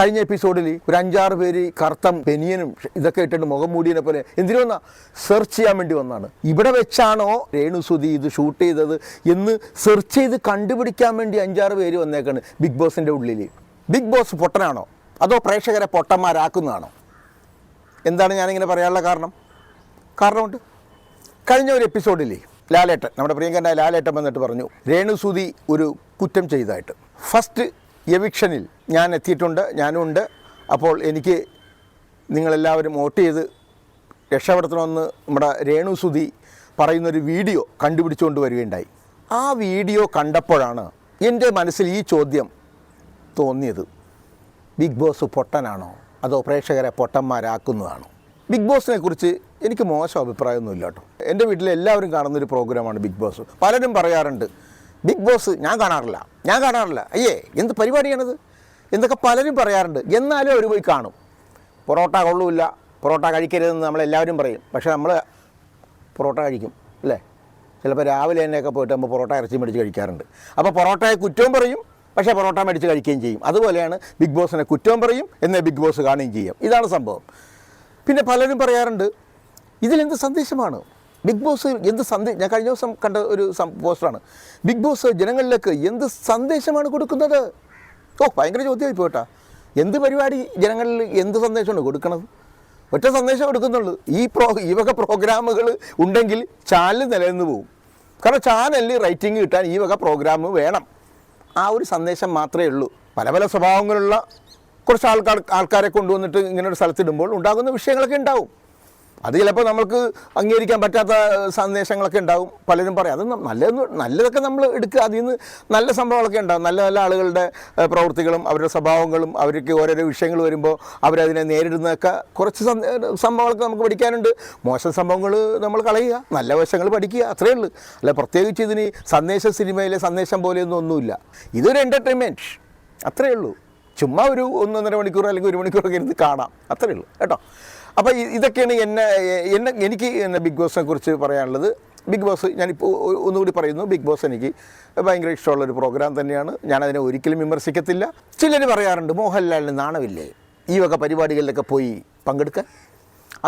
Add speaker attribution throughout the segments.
Speaker 1: കഴിഞ്ഞ എപ്പിസോഡിൽ ഒരു അഞ്ചാറ് പേര് കറുത്തം പെനിയനും ഇതൊക്കെ ഇട്ടിട്ട് മുഖം മൂടിയതിനെ പോലെ എന്തിനു വന്നാ സെർച്ച് ചെയ്യാൻ വേണ്ടി വന്നാണ്. ഇവിടെ വെച്ചാണോ രേണുസുതി ഇത് ഷൂട്ട് ചെയ്തത് എന്ന് സെർച്ച് ചെയ്ത് കണ്ടുപിടിക്കാൻ വേണ്ടി അഞ്ചാറ് പേര് വന്നേക്കാണ് ബിഗ് ബോസിന്റെ ഉള്ളിൽ ബിഗ് ബോസ് പൊട്ടനാണോ? അതോ പ്രേക്ഷകരെ പൊട്ടന്മാരാക്കുന്നതാണോ? എന്താണ് ഞാനിങ്ങനെ പറയാനുള്ള കാരണം? കാരണമുണ്ട്. കഴിഞ്ഞ ഒരു എപ്പിസോഡിൽ ലാലേട്ടൻ നമ്മുടെ പ്രിയങ്കരനായ ലാലേട്ടൻ വന്നിട്ട് പറഞ്ഞു രേണുസുതി ഒരു കുറ്റം ചെയ്തതായിട്ട്. ഫസ്റ്റ് എവിക്ഷനിൽ ഞാൻ എത്തിയിട്ടുണ്ട് ഞാനും ഉണ്ട് അപ്പോൾ എനിക്ക് നിങ്ങളെല്ലാവരും വോട്ട് ചെയ്ത് രക്ഷപ്പെടുത്തണമെന്ന് നമ്മുടെ രേണു സുധി പറയുന്നൊരു വീഡിയോ കണ്ടുപിടിച്ചുകൊണ്ട് വരികയുണ്ടായി. ആ വീഡിയോ കണ്ടപ്പോഴാണ് എന്റെ മനസ്സിൽ ഈ ചോദ്യം തോന്നിയത്. ബിഗ് ബോസ് പൊട്ടനാണോ? അതോ പ്രേക്ഷകരെ പൊട്ടന്മാരാക്കുന്നതാണോ? ബിഗ് ബോസിനെ കുറിച്ച് എനിക്ക് മോശം അഭിപ്രായമൊന്നുമില്ല കേട്ടോ. എന്റെ വീട്ടിൽ എല്ലാവരും കാണുന്നൊരു പ്രോഗ്രാമാണ് ബിഗ് ബോസ്. പലരും പറയാറുണ്ട് ബിഗ് ബോസ് ഞാൻ കാണാറില്ല ഞാൻ കാണാറില്ല. അയ്യേ എന്ത് പരിപാടിയാണിത്? എന്നൊക്കെ പലരും പറയാറുണ്ട്. എന്നാലും അവർ പോയി കാണും. പൊറോട്ട കൊള്ളൂല്ല. പൊറോട്ട കഴിക്കരുതെന്ന് നമ്മളെല്ലാവരും പറയും. പക്ഷേ നമ്മൾ പൊറോട്ട കഴിക്കും അല്ലേ? ചിലപ്പോൾ രാവിലെ തന്നെയൊക്കെ പോയിട്ട് നമ്മൾ പൊറോട്ട ഇറച്ചി മേടിച്ച് കഴിക്കാറുണ്ട്. അപ്പോൾ പൊറോട്ടയെ കുറ്റവും പറയും. പക്ഷേ പൊറോട്ട മേടിച്ച് കഴിക്കുകയും ചെയ്യും. അതുപോലെയാണ് ബിഗ് ബോസിനെ കുറ്റവും പറയും. എന്നേ ബിഗ് ബോസ് കാണുകയും ചെയ്യും. ഇതാണ് സംഭവം. പിന്നെ പലരും പറയാറുണ്ട് ഇതിലെന്ത് സന്ദേശമാണ്? ബിഗ് ബോസ് എന്ത് സന്ദേശം ഞാൻ കഴിഞ്ഞ ദിവസം കണ്ട ഒരു പോസ്റ്ററാണ്. ബിഗ് ബോസ് ജനങ്ങളിലേക്ക് എന്ത് സന്ദേശമാണ് കൊടുക്കുന്നത്? ഓ ഭയങ്കര ചോദ്യമായി പോട്ടാ എന്ത് പരിപാടി ജനങ്ങളിൽ എന്ത് സന്ദേശമാണ് കൊടുക്കണത്? ഒറ്റ സന്ദേശം കൊടുക്കുന്നുള്ളൂ ഈ പ്രോ ഈ വക പ്രോഗ്രാമുകൾ ഉണ്ടെങ്കിൽ ചാനൽ നിലനിന്ന് പോകും കാരണം ചാനലിൽ റൈറ്റിംഗ് കിട്ടാൻ ഈ വക പ്രോഗ്രാം വേണം. ആ ഒരു സന്ദേശം മാത്രമേ ഉള്ളൂ. പല പല സ്വഭാവങ്ങളുള്ള കുറച്ച് ആൾക്കാർ ആൾക്കാരെ കൊണ്ടുവന്നിട്ട് ഇങ്ങനെ ഒരു സ്ഥലത്തിടുമ്പോൾ ഉണ്ടാകുന്ന വിഷയങ്ങളൊക്കെ ഉണ്ടാവും. അത് ചിലപ്പോൾ നമ്മൾക്ക് അംഗീകരിക്കാൻ പറ്റാത്ത സന്ദേശങ്ങളൊക്കെ ഉണ്ടാവും. പലരും പറയും അത് നല്ലതെന്ന് നല്ലതൊക്കെ നമ്മൾ എടുക്കുക. അതിൽ നിന്ന് നല്ല സംഭവങ്ങളൊക്കെ ഉണ്ടാകും നല്ല നല്ല ആളുകളുടെ പ്രവൃത്തികളും അവരുടെ സ്വഭാവങ്ങളും അവർക്ക് ഓരോരോ വിഷയങ്ങൾ വരുമ്പോൾ അവരതിനെ നേരിടുന്നതൊക്കെ കുറച്ച് സംഭവങ്ങളൊക്കെ നമുക്ക് പഠിക്കാനുണ്ട്. മോശം സംഭവങ്ങൾ നമ്മൾ കളയുക. നല്ല വശങ്ങൾ പഠിക്കുക. അത്രയേ ഉള്ളൂ. അല്ല പ്രത്യേകിച്ച് ഇതിന് സന്ദേശ സിനിമയിലെ സന്ദേശം പോലെയൊന്നും ഒന്നുമില്ല. ഇതൊരു എന്റർടൈൻമെന്റ് അത്രയേ ഉള്ളൂ. ചുമ്മാ ഒരു ഒന്നൊന്നര മണിക്കൂർ അല്ലെങ്കിൽ ഒരു മണിക്കൂറൊക്കെ ഇരുന്ന് കാണാം. അത്രയേ ഉള്ളൂ. കേട്ടോ? അപ്പോൾ ഇതൊക്കെയാണ് എന്നെ എന്നെ എനിക്ക് ബിഗ് ബോസിനെ കുറിച്ച് പറയാനുള്ളത്. ബിഗ് ബോസ് ഞാനിപ്പോൾ ഒന്നുകൂടി പറയുന്നു. ബിഗ് ബോസ് എനിക്ക് ഭയങ്കര ഇഷ്ടമുള്ള ഒരു പ്രോഗ്രാം തന്നെയാണ്. ഞാനതിനെ ഒരിക്കലും വിമർശിക്കത്തില്ല. ചിലർ പറയാറുണ്ട് മോഹൻലാലിന് നാണമില്ലേ? ഈ വക പരിപാടികളിലൊക്കെ പോയി പങ്കെടുക്കാൻ?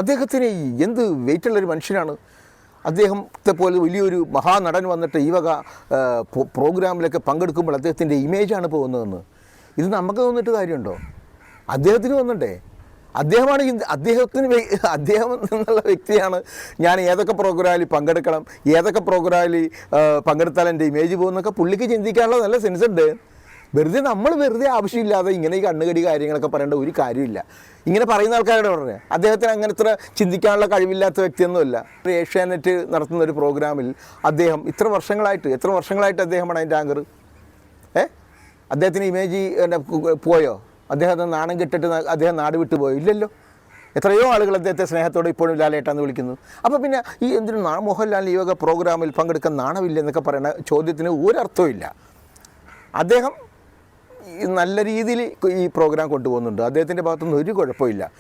Speaker 1: അദ്ദേഹത്തിന് എന്ത് വെയിറ്റുള്ളൊരു മനുഷ്യനാണ്. അദ്ദേഹത്തെ പോലെ വലിയൊരു മഹാനടൻ വന്നിട്ട് ഈ വക പ്രോഗ്രാമിലൊക്കെ പങ്കെടുക്കുമ്പോൾ അദ്ദേഹത്തിന്റെ ഇമേജാണ് പോകുന്നതെന്ന്. ഇത് നമുക്ക് തോന്നിട്ട് കാര്യമുണ്ടോ? അദ്ദേഹത്തിന് വന്നിട്ടേ? അദ്ദേഹമാണ് അദ്ദേഹത്തിന് അദ്ദേഹം എന്നുള്ള വ്യക്തിയാണ് ഞാൻ ഏതൊക്കെ പ്രോഗ്രാമിൽ പങ്കെടുക്കണം ഏതൊക്കെ പ്രോഗ്രാമിൽ പങ്കെടുത്താൽ എന്റെ ഇമേജ് പോകുന്നൊക്കെ പുള്ളിക്ക് ചിന്തിക്കാനുള്ള നല്ല സെൻസ് ഉണ്ട്. വെറുതെ നമ്മൾ വെറുതെ ആവശ്യമില്ലാതെ ഇങ്ങനെ ഈ കണ്ണുകടി കാര്യങ്ങളൊക്കെ പറയേണ്ട ഒരു കാര്യമില്ല. ഇങ്ങനെ പറയുന്ന ആൾക്കാരോട് പറഞ്ഞത് അദ്ദേഹത്തിന് അങ്ങനത്ര ചിന്തിക്കാനുള്ള കഴിവില്ലാത്ത വ്യക്തിയൊന്നുമല്ല. ഏഷ്യാനെറ്റ് നടത്തുന്ന ഒരു പ്രോഗ്രാമിൽ അദ്ദേഹം ഇത്ര വർഷങ്ങളായിട്ട് എത്ര വർഷങ്ങളായിട്ട് അദ്ദേഹമാണ് അതിന്റെ ആങ്കർ ഏ? അദ്ദേഹത്തിന് ഇമേജ് പോയോ? അദ്ദേഹത്തെ നാണം കെട്ടിട്ട് അദ്ദേഹം നാട് വിട്ടു പോയോ? ഇല്ലല്ലോ. എത്രയോ ആളുകൾ അദ്ദേഹത്തെ സ്നേഹത്തോടെ ഇപ്പോഴും ലാലേട്ടാന്ന് വിളിക്കുന്നു. അപ്പോൾ പിന്നെ ഈ എന്തിനു മോഹൻലാൽ യോഗ പ്രോഗ്രാമിൽ പങ്കെടുക്കാൻ നാണമില്ല എന്നൊക്കെ പറയുന്ന ചോദ്യത്തിന് ഒരർത്ഥവും ഇല്ല അദ്ദേഹം നല്ല രീതിയിൽ ഈ പ്രോഗ്രാം കൊണ്ടുപോകുന്നുണ്ട്. അദ്ദേഹത്തിന്റെ ഭാഗത്തുനിന്ന് ഒരു കുഴപ്പമില്ല.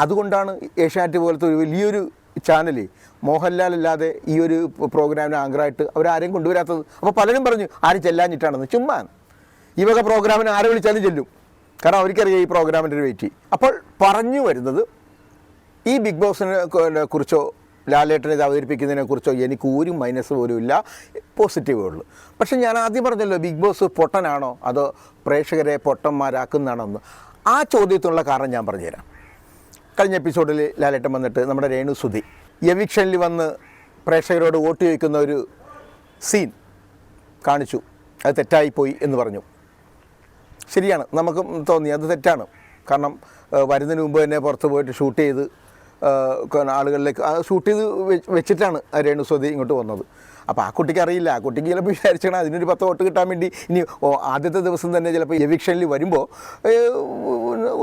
Speaker 1: അതുകൊണ്ടാണ് ഏഷ്യാനെറ്റ് പോലത്തെ ഒരു വലിയൊരു ചാനൽ മോഹൻലാൽ അല്ലാതെ ഈ ഒരു പ്രോഗ്രാമിന് ആങ്കറായിട്ട് അവരാരെയും കൊണ്ടുവരാത്തത്. അപ്പോൾ പലരും പറഞ്ഞു ആര് ചെല്ലാഞ്ഞിട്ടാണെന്ന്? ചുമ്മാ. ഈ വക പ്രോഗ്രാമിന് ആരെ വിളിച്ചാലും ചെല്ലും. കാരണം അവർക്കറിയാം ഈ പ്രോഗ്രാമിന്റെ ഒരു വെയിറ്റ്. അപ്പോൾ പറഞ്ഞു വരുന്നത് ഈ ബിഗ് ബോസിനെ കുറിച്ചോ ലാലേട്ടനെ ഇത് അവതരിപ്പിക്കുന്നതിനെ കുറിച്ചോ എനിക്ക് ഒരു മൈനസ് പോലും ഇല്ല. പോസിറ്റീവേ ഉള്ളൂ. പക്ഷെ ഞാൻ ആദ്യം പറഞ്ഞല്ലോ ബിഗ് ബോസ് പൊട്ടനാണോ? അതോ പ്രേക്ഷകരെ പൊട്ടന്മാരാക്കുന്നതാണോ എന്ന് ആ ചോദ്യത്തിനുള്ള കാരണം ഞാൻ പറഞ്ഞുതരാം. കഴിഞ്ഞ എപ്പിസോഡിൽ ലാലേട്ടൻ വന്നിട്ട് നമ്മുടെ രേണു സുധി എവിക്ഷനിൽ വന്ന് പ്രേക്ഷകരോട് വോട്ട് ചോദിക്കുന്ന ഒരു സീൻ കാണിച്ചു. അത് തെറ്റായിപ്പോയി എന്ന് പറഞ്ഞു. ശരിയാണ്. നമുക്ക് തോന്നി അത് തെറ്റാണ്. കാരണം വരുന്നതിന് മുമ്പ് തന്നെ പുറത്ത് പോയിട്ട് ഷൂട്ട് ചെയ്ത് ആളുകളിലേക്ക് ഷൂട്ട് ചെയ്ത് വെച്ചിട്ടാണ് രേണുസ്വതി ഇങ്ങോട്ട് വന്നത്. അപ്പോൾ ആ കുട്ടിക്ക് അറിയില്ല. ആ കുട്ടിക്ക് ചിലപ്പോൾ വിചാരിച്ചാണ് അതിനൊരു പത്ത് വോട്ട് കിട്ടാൻ വേണ്ടി ഇനി ആദ്യത്തെ ദിവസം തന്നെ ചിലപ്പോൾ എവിക്ഷനിൽ വരുമ്പോൾ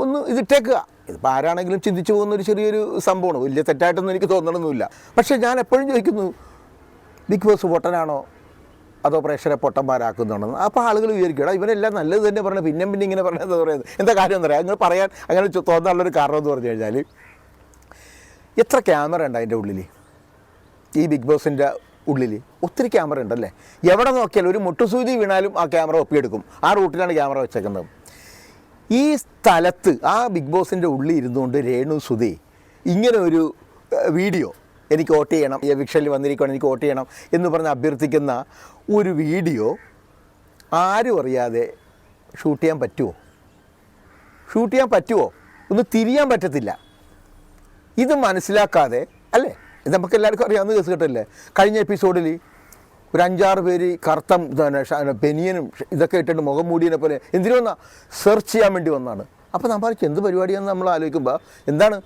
Speaker 1: ഒന്ന് ഇതിട്ടേക്കുക. ഇതിപ്പോൾ ആരാണെങ്കിലും ചിന്തിച്ചു പോകുന്ന ഒരു ചെറിയൊരു സംഭവമാണ്. വലിയ തെറ്റായിട്ടൊന്നും എനിക്ക് തോന്നണമെന്നില്ല പക്ഷേ ഞാൻ എപ്പോഴും ചോദിക്കുന്നു ബിഗ് ബോസ് പൊട്ടനാണോ അതോ പ്രേക്ഷകരെ പൊട്ടന്മാരാക്കുന്നുണ്ടെന്ന് അപ്പോൾ ആളുകൾ വിചാരിക്കും ഇവരെല്ലാം നല്ലത് തന്നെ പറഞ്ഞത് പിന്നെ പിന്നെ ഇങ്ങനെ പറഞ്ഞത് പറയുന്നത്. എന്താ കാര്യം എന്ന് പറയാം അങ്ങനെ പറയാൻ അങ്ങനെ തോന്നാനുള്ളൊരു കാരണം എന്ന് പറഞ്ഞു കഴിഞ്ഞാൽ എത്ര ക്യാമറ ഉണ്ട് അതിന്റെ ഉള്ളിൽ ഈ ബിഗ് ബോസിന്റെ ഉള്ളിൽ ഒത്തിരി ക്യാമറ ഉണ്ടല്ലേ? എവിടെ നോക്കിയാലും ഒരു മുട്ടുസൂചി വീണാലും ആ ക്യാമറ ഒപ്പിയെടുക്കും. ആ റൂട്ടിലാണ് ക്യാമറ വെച്ചേക്കുന്നത്. ഈ സ്ഥലത്ത് ആ ബിഗ് ബോസിന്റെ ഉള്ളിൽ ഇരുന്നുകൊണ്ട് രേണു സുധി ഇങ്ങനെ ഒരു വീഡിയോ എനിക്ക് വോട്ട് ചെയ്യണം ഈ എവിക്ഷനിൽ വന്നിരിക്കുകയാണ് എനിക്ക് വോട്ട് ചെയ്യണം എന്ന് പറഞ്ഞ് അഭ്യർത്ഥിക്കുന്ന ഒരു വീഡിയോ ആരും അറിയാതെ ഷൂട്ട് ചെയ്യാൻ പറ്റുമോ ഷൂട്ട് ചെയ്യാൻ പറ്റുമോ ഒന്ന് തിരിയാൻ പറ്റത്തില്ല. ഇത് മനസ്സിലാക്കാതെ അല്ലേ? ഇത് നമുക്ക് എല്ലാവർക്കും അറിയാവുന്ന കേസ് കേട്ടല്ലേ? കഴിഞ്ഞ എപ്പിസോഡിൽ ഒരു അഞ്ചാറ് പേര് കറുത്തം പെനിയനും ഇതൊക്കെ ഇട്ടിട്ട് മുഖം മൂടിയതിനെ പോലെ എന്തിനു വന്നാ സെർച്ച് ചെയ്യാൻ വേണ്ടി വന്നാണ്. അപ്പോൾ നമ്മൾ എന്ത് പരിപാടിയാണെന്ന് നമ്മൾ ആലോചിക്കുമ്പോൾ എന്താണ്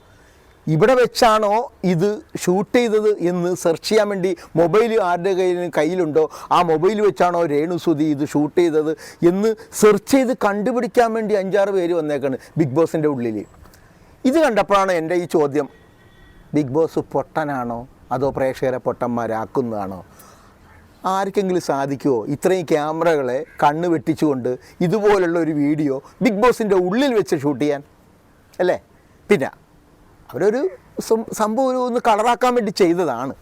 Speaker 1: ഇവിടെ വെച്ചാണോ ഇത് ഷൂട്ട് ചെയ്തത് എന്ന് സെർച്ച് ചെയ്യാൻ വേണ്ടി മൊബൈൽ ആരുടെ കയ്യിൽ കയ്യിലുണ്ടോ ആ മൊബൈൽ വെച്ചാണോ രേണുസുതി ഇത് ഷൂട്ട് ചെയ്തത് എന്ന് സെർച്ച് ചെയ്ത് കണ്ടുപിടിക്കാൻ വേണ്ടി അഞ്ചാറ് പേര് വന്നേക്കാണ് ബിഗ് ബോസിന്റെ ഉള്ളിൽ ഇത് കണ്ടപ്പോഴാണ് എന്റെ ഈ ചോദ്യം ബിഗ് ബോസ് പൊട്ടനാണോ അതോ പ്രേക്ഷകരെ പൊട്ടന്മാരാക്കുന്നതാണോ? ആർക്കെങ്കിലും സാധിക്കുമോ ഇത്രയും ക്യാമറകളെ കണ്ണ് വെട്ടിച്ചുകൊണ്ട് ഇതുപോലുള്ള ഒരു വീഡിയോ ബിഗ് ബോസിന്റെ ഉള്ളിൽ വെച്ച് ഷൂട്ട് ചെയ്യാൻ അല്ലേ? പിന്നെ അവരൊരു സംഭവം ഒരു ഒന്ന് കളറാക്കാൻ വേണ്ടി ചെയ്തതാണ്.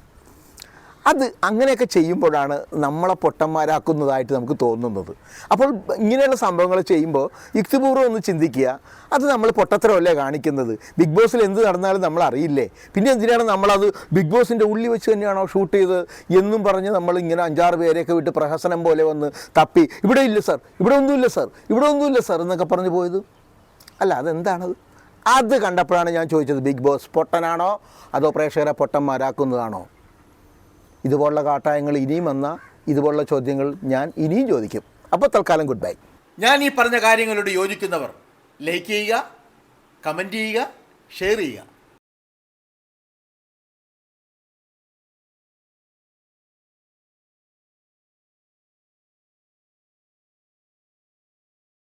Speaker 1: അത് അങ്ങനെയൊക്കെ ചെയ്യുമ്പോഴാണ് നമ്മളെ പൊട്ടന്മാരാക്കുന്നതായിട്ട് നമുക്ക് തോന്നുന്നത്. അപ്പോൾ ഇങ്ങനെയുള്ള സംഭവങ്ങൾ ചെയ്യുമ്പോൾ യുക്തിപൂർവം ഒന്ന് ചിന്തിക്കുക അത് നമ്മൾ പൊട്ടത്തരമല്ലേ കാണിക്കുന്നത്? ബിഗ് ബോസിൽ എന്ത് നടന്നാലും നമ്മൾ അറിയില്ലേ? പിന്നെ എന്തിനാണ് നമ്മളത് ബിഗ് ബോസിന്റെ ഉള്ളിൽ വെച്ച് തന്നെയാണോ ഷൂട്ട് ചെയ്തത് എന്നും പറഞ്ഞ് നമ്മൾ ഇങ്ങനെ അഞ്ചാറ് പേരെയൊക്കെ വിട്ട് പ്രഹസനം പോലെ വന്ന് തപ്പി ഇവിടെ ഇല്ല സർ ഇവിടെ ഒന്നുമില്ല സർ ഇവിടെ ഒന്നുമില്ല സർ എന്നൊക്കെ പറഞ്ഞു പോയത്? അല്ല അതെന്താണത്? അത് കണ്ടപ്പോഴാണ് ഞാൻ ചോദിച്ചത് ബിഗ് ബോസ് പൊട്ടനാണോ അതോ പ്രേക്ഷകരെ പൊട്ടന്മാരാക്കുന്നതാണോ? ഇതുപോലുള്ള കാട്ടായങ്ങൾ ഇനിയും വന്ന ഇതുപോലുള്ള ചോദ്യങ്ങൾ ഞാൻ ഇനിയും ചോദിക്കും. അപ്പോൾ തൽക്കാലം ഗുഡ് ബൈ.
Speaker 2: ഞാൻ ഈ പറഞ്ഞ കാര്യങ്ങളോട് യോജിക്കുന്നവർ ലൈക്ക് ചെയ്യുക കമന്റ് ചെയ്യുക ഷെയർ ചെയ്യുക.